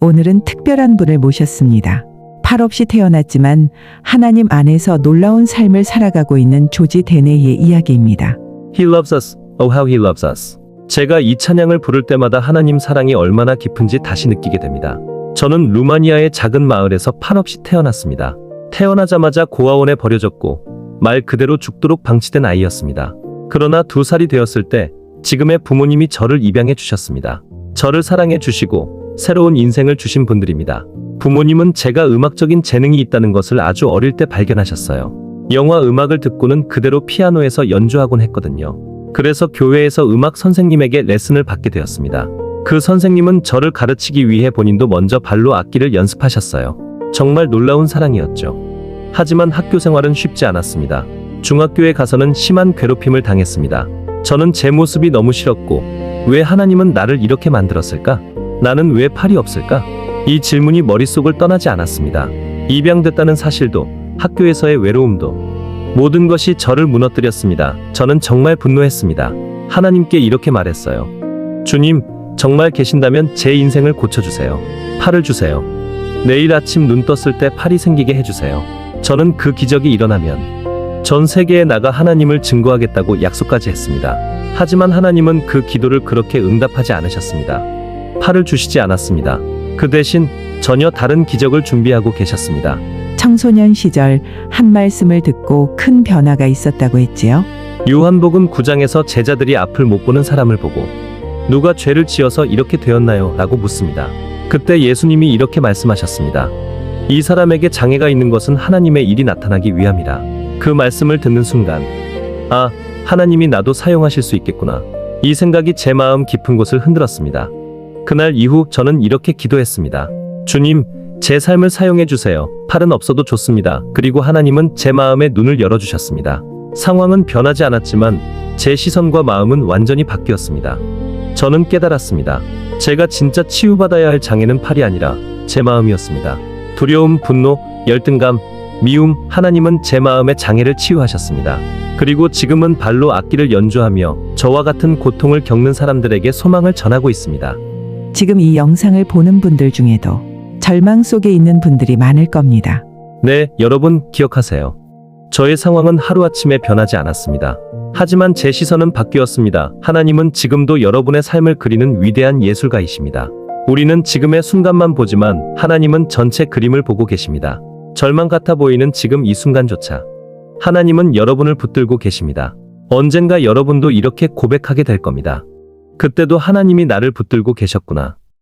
오늘은 특별한 분을 모셨습니다. 팔 없이 태어났지만 하나님 안에서 놀라운 삶을 살아가고 있는 조지 데네이의 이야기입니다. He loves us. Oh how he loves us. 제가 이 찬양을 부를 때마다 하나님 사랑이 얼마나 깊은지 다시 느끼게 됩니다. 저는 루마니아의 작은 마을에서 팔 없이 태어났습니다. 태어나자마자 고아원에 버려졌고 말 그대로 죽도록 방치된 아이였습니다. 그러나 두 살이 되었을 때 지금의 부모님이 저를 입양해 주셨습니다. 저를 사랑해 주시고 새로운 인생을 주신 분들입니다. 부모님은 제가 음악적인 재능이 있다는 것을 아주 어릴 때 발견하셨어요. 영화 음악을 듣고는 그대로 피아노에서 연주하곤 했거든요. 그래서 교회에서 음악 선생님에게 레슨을 받게 되었습니다. 그 선생님은 저를 가르치기 위해 본인도 먼저 발로 악기를 연습하셨어요. 정말 놀라운 사랑이었죠. 하지만 학교 생활은 쉽지 않았습니다. 중학교에 가서는 심한 괴롭힘을 당했습니다. 저는 제 모습이 너무 싫었고, 왜 하나님은 나를 이렇게 만들었을까? 나는 왜 팔이 없을까? 이 질문이 머릿속을 떠나지 않았습니다. 입양됐다는 사실도, 학교에서의 외로움도, 모든 것이 저를 무너뜨렸습니다. 저는 정말 분노했습니다. 하나님께 이렇게 말했어요. 주님, 정말 계신다면 제 인생을 고쳐주세요. 팔을 주세요. 내일 아침 눈 떴을 때 팔이 생기게 해주세요. 저는 그 기적이 일어나면 전 세계에 나가 하나님을 증거하겠다고 약속까지 했습니다. 하지만 하나님은 그 기도를 그렇게 응답하지 않으셨습니다. 팔을 주시지 않았습니다. 그 대신 전혀 다른 기적을 준비하고 계셨습니다. 청소년 시절 한 말씀을 듣고 큰 변화가 있었다고 했지요. 요한복음 9장에서 제자들이 앞을 못 보는 사람을 보고 누가 죄를 지어서 이렇게 되었나요? 라고 묻습니다. 그때 예수님이 이렇게 말씀하셨습니다. 이 사람에게 장애가 있는 것은 하나님의 일이 나타나기 위함이라. 그 말씀을 듣는 순간, 아, 하나님이 나도 사용하실 수 있겠구나. 이 생각이 제 마음 깊은 곳을 흔들었습니다. 그날 이후 저는 이렇게 기도했습니다. 주님, 제 삶을 사용해 주세요. 팔은 없어도 좋습니다. 그리고 하나님은 제 마음의 눈을 열어주셨습니다. 상황은 변하지 않았지만 제 시선과 마음은 완전히 바뀌었습니다. 저는 깨달았습니다. 제가 진짜 치유받아야 할 장애는 팔이 아니라 제 마음이었습니다. 두려움, 분노, 열등감, 미움, 하나님은 제 마음의 장애를 치유하셨습니다. 그리고 지금은 발로 악기를 연주하며 저와 같은 고통을 겪는 사람들에게 소망을 전하고 있습니다. 지금 이 영상을 보는 분들 중에도 절망 속에 있는 분들이 많을 겁니다. 네, 여러분 기억하세요. 저의 상황은 하루아침에 변하지 않았습니다. 하지만 제 시선은 바뀌었습니다. 하나님은 지금도 여러분의 삶을 그리는 위대한 예술가이십니다. 우리는 지금의 순간만 보지만 하나님은 전체 그림을 보고 계십니다. 절망 같아 보이는 지금 이 순간조차 하나님은 여러분을 붙들고 계십니다. 언젠가 여러분도 이렇게 고백하게 될 겁니다. 그때도 하나님이 나를 붙들고 계셨구나.